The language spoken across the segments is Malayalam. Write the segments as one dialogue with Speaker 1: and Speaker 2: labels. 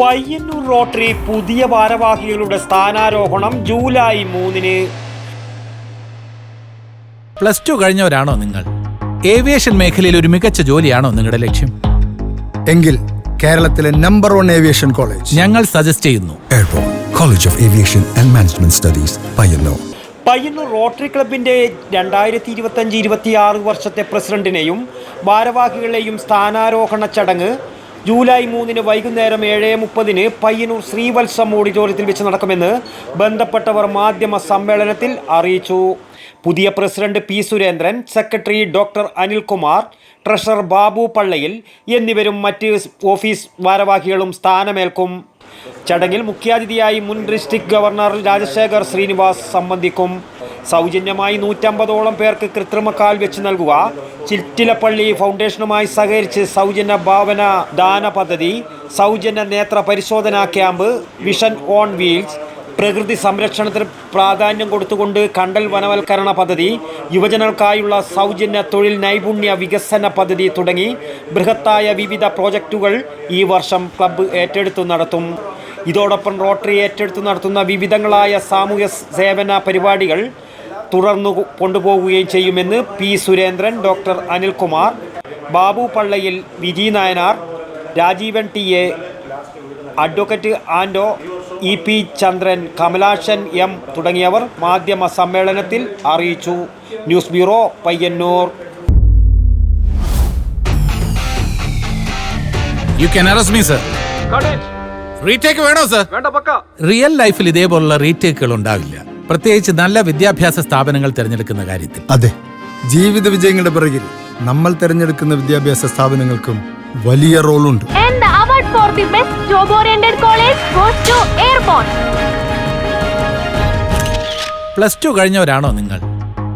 Speaker 1: പയ്യന്നൂർ റോട്ടറി പുതിയ ഭാരവാഹികളുടെ സ്ഥാനാരോഹണം ജൂലൈ മൂന്നിന്.
Speaker 2: പ്ലസ് ടു കഴിഞ്ഞവരാണോ നിങ്ങൾ? ഏവിയേഷൻ മേഖലയിൽ ഒരു മികച്ച ജോലിയാണോ നിങ്ങളുടെ ലക്ഷ്യം?
Speaker 3: എങ്കിൽ കേരളത്തിലെ നമ്പർ വൺ ഏവിയേഷൻ കോളേജ്
Speaker 2: ഞങ്ങൾ സജസ്റ്റ് ചെയ്യുന്നു.
Speaker 4: College of aviation and management studies Payyanur
Speaker 1: Payyanur rotary ക്ലബിന്റെ രണ്ടായിരത്തി ഇരുപത്തഞ്ച് ഇരുപത്തിയാറ് വർഷത്തെ പ്രസിഡന്റിനെയും ഭാരവാഹികളെയും സ്ഥാനാരോഹണ ചടങ്ങ് ജൂലൈ മൂന്നിന് വൈകുന്നേരം ഏഴ് മുപ്പതിന് പയ്യന്നൂർ ശ്രീവത്സം ഓഡിറ്റോറിയത്തിൽ വെച്ച് നടക്കുമെന്ന് ബന്ധപ്പെട്ടവർ മാധ്യമ സമ്മേളനത്തിൽ അറിയിച്ചു. പുതിയ president P Surendran secretary doctor Anilkumar treasurer Babu Pallayil എന്നിവരും മറ്റ് ഓഫീസ് ഭാരവാഹികളും സ്ഥാനമേൽക്കും. ചടങ്ങിൽ മുഖ്യാതിഥിയായി മുൻ ഡിസ്ട്രിക്ട് ഗവർണർ രാജശേഖർ ശ്രീനിവാസ് സംബന്ധിക്കും. സൗജന്യമായി നൂറ്റമ്പതോളം പേർക്ക് കൃത്രിമക്കാൽ വെച്ച് നൽകുക. ചിറ്റിലപ്പള്ളി ഫൗണ്ടേഷനുമായി സഹകരിച്ച് സൗജന്യ ഭാവന ദാന പദ്ധതി സൗജന്യ നേത്ര പരിശോധനാ ക്യാമ്പ് വിഷൻ ഓൺ വീൽസ് പ്രകൃതി സംരക്ഷണത്തിന് പ്രാധാന്യം കൊടുത്തുകൊണ്ട് കണ്ടൽ വനവൽക്കരണ പദ്ധതി യുവജനങ്ങൾക്കായുള്ള സൗജന്യ തൊഴിൽ നൈപുണ്യ വികസന പദ്ധതി തുടങ്ങി ബൃഹത്തായ വിവിധ പ്രോജക്റ്റുകൾ ഈ വർഷം ക്ലബ്ബ് ഏറ്റെടുത്തു നടത്തും. ഇതോടൊപ്പം റോട്ടറി ഏറ്റെടുത്തു നടത്തുന്ന വിവിധങ്ങളായ സാമൂഹ്യ സേവന പരിപാടികൾ തുടർന്നു കൊണ്ടുപോവുകയും ചെയ്യുമെന്ന് P Surendran doctor Anilkumar Babu Pallayil V G Nayanar Rajeevan T A advocate Ando E P Chandran Kamalasan M തുടങ്ങിയവർ മാധ്യമ സമ്മേളനത്തിൽ അറിയിച്ചു. News bureau Payyanur.
Speaker 2: You can arrest me sir retake വേണോ സർ റിയൽ ലൈഫിൽ ഇതേപോലുള്ള റീടേക്കുകൾ ഉണ്ടാവില്ല. പ്രത്യേകിച്ച് നല്ല വിദ്യാഭ്യാസ സ്ഥാപനങ്ങൾ തിരഞ്ഞെടുക്കുന്ന കാര്യത്തിൽ.
Speaker 3: അതെ. ജീവിത വിജയങ്ങളുടെ പിറകിൽ നമ്മൾ തിരഞ്ഞെടുക്കുന്ന വിദ്യാഭ്യാസ സ്ഥാപനങ്ങൾക്കും വലിയ റോളുണ്ട്.
Speaker 2: പ്ലസ് ടു കഴിഞ്ഞവരാണോ നിങ്ങൾ?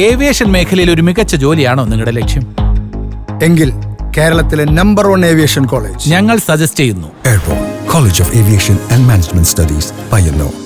Speaker 2: ഏവിയേഷൻ മേഖലയിൽ ഒരു മികച്ച ജോലിയാണോ നിങ്ങളുടെ ലക്ഷ്യം?
Speaker 3: എങ്കിൽ കേരളത്തിലെ നമ്പർ വൺ ഏവിയേഷൻ കോളേജ്
Speaker 2: ഞങ്ങൾ സജസ്റ്റ് ചെയ്യുന്നു.
Speaker 4: Airport college of aviation and management studies Payyanur.